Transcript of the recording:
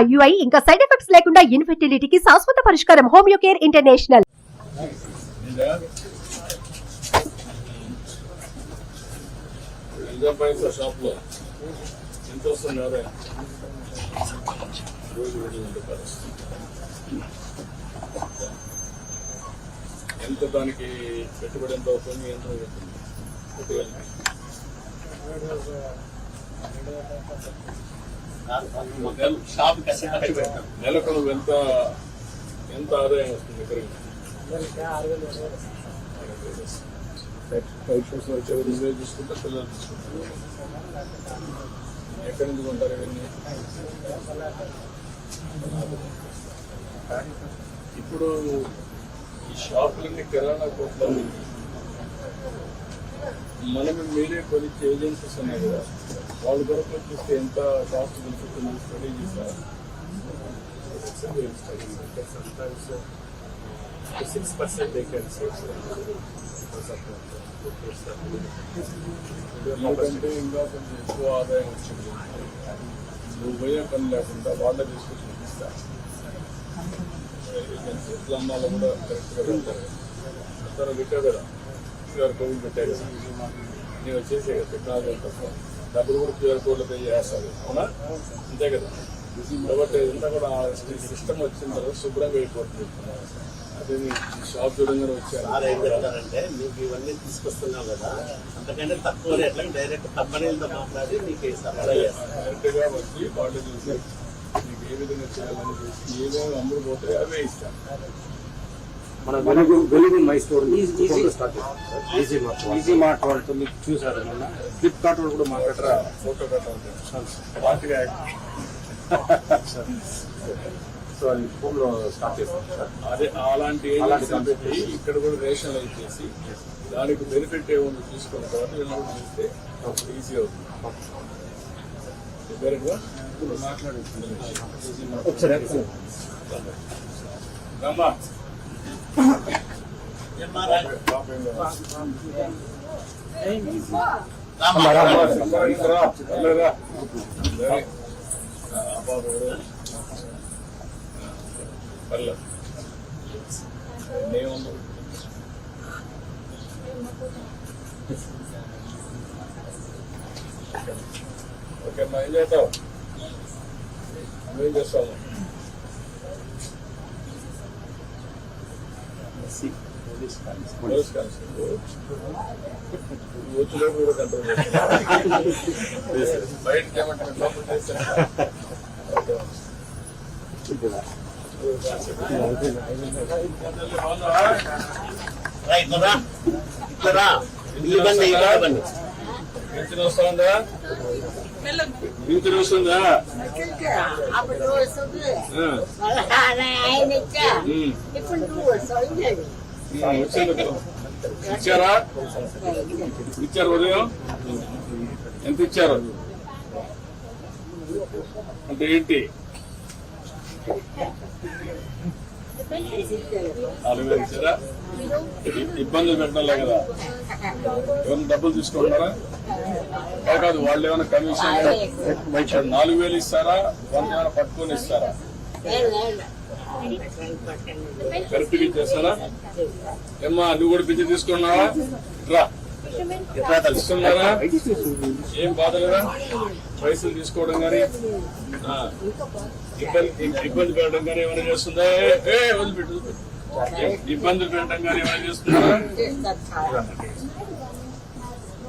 IUI ఇంకా side effects లేకుండా ఇన్ఫెర్టిలిటీకి శాశ్వత పరిష్కారం హోమియోకేర్ ఇంటర్నేషనల్. ఎంత దానికి పెట్టుబడి ఎంత అవుతుంది? ఎంత అవుతుంది పెట్టుబడి షాప్ ఖర్చు పెడతాం నెలకు ఎంత ఎంత ఆదాయం వస్తుంది ఇక్కడికి ఫైవ్ షూస్ వచ్చే నువ్వే చూసుకుంటా పిల్లలు చూసుకుంటారు ఎక్కడి నుంచి కొంటారు ఇవన్నీ ఇప్పుడు ఈ షాపులన్నీ కిరాణా కొట్లు మనం మీరే కొన్ని ఏజెన్సీస్ ఉన్నాయి కదా. వాళ్ళ కొరకు చూస్తే ఎంత కాస్ట్ బెనిఫిట్ స్టడీ చేశారు. సిక్స్ పర్సెంట్ ఎందుకంటే ఇంకా కొంచెం ఎక్కువ ఆదాయం వచ్చింది. నువ్వు పోయే పని లేకుండా వాళ్ళే తీసుకొచ్చి చూపిస్తా. ఎట్లా అమ్మాలో కూడా కరెక్ట్గా పెడతారు. అందరూ పెట్టావు కదా. క్యూఆర్ కోడ్ పెట్టారు కదా నేను వచ్చేసే కదా టెక్నాలజీ తప్ప డబ్బులు కూడా క్యూఆర్ కోడ్లో పే చేస్తారు. అవునా? అంతే కదా. కాబట్టి ఇదంతా కూడా సిస్టమ్ వచ్చిన తర్వాత శుభ్రంగా అయిపోతుంది. అదే మీ షాప్ చూడంగానే వచ్చారు. ఏం చెప్తారంటే మీకు ఇవన్నీ తీసుకొస్తున్నావు కదా అంతకంటే తక్కువ రేట్లకు డైరెక్ట్ కంపెనీలతో మాట్లాడి మీకు సప్లై డైరెక్ట్గా వచ్చి వాళ్ళు చూసి మీకు ఏ విధంగా చేయాలని చూసి ఏమేమి అమ్ముడు పోతే అవే ఇస్తాం. మన వెలుగు వెలుగు my store easy mart easy mart. వాళ్ళతో మీకు చూసారు మొన్న. ఫ్లిప్కార్ట్ వాళ్ళు కూడా మాట్లాడరా ఫోటో పార్టీగా సో అది ఫోన్లో స్టార్ట్ చేస్తాం సార్. అదే అలాంటి ఇక్కడ కూడా రేషనలైజ్ చేసి దానికి బెనిఫిట్ ఏముందో తీసుకున్న తర్వాత వీళ్ళు చూస్తే ఈజీ అవుతుంది. డైరెక్ట్గా మాట్లాడి ఒకసారి ఓకే అమ్మా ఏం చేస్తావు నువ్వేం చేస్తావు పోలీస్ కానిస్టేబుల్ వచ్చేలోపు కూడా కంట్రోల్ చేస్తాను బయటకి ఏమంటే లోపల చేస్తాను ఓకే రా, ఇట్లా రా. ఇట్లా రా. ఇల్లు బండి, ఇల్లు బండి. పింఛన్ వస్తుందా? పింఛన్ ఇచ్చారా? ఇచ్చారు ఉదయం? ఎంత ఇచ్చారు? అంటే ఏంటి? ఇబ్బందులు పెట్టడంలే కదా. ఏమైనా డబ్బులు తీసుకుంటారా కాదు, వాళ్ళు ఏమైనా కమిషన్ నాలుగు వేలు ఇస్తారా? వంద ఏమైనా పట్టుకొని ఇస్తారా? కరెక్ట్గా ఇచ్చేస్తారా ఏమ్మా నువ్వు కూడా పిచ్చి తీసుకున్నావా? రా. తీసుకున్నారా ఏం బాధ లేదా? పైసలు తీసుకోవడం కానీ ఇబ్బంది ఇబ్బంది పెట్టడం కానీ ఏమైనా చేస్తుందా? ఏ, వదిలిపెట్టు. ఇబ్బందులు పెట్టడం కానీ ఏమైనా చేస్తుందా?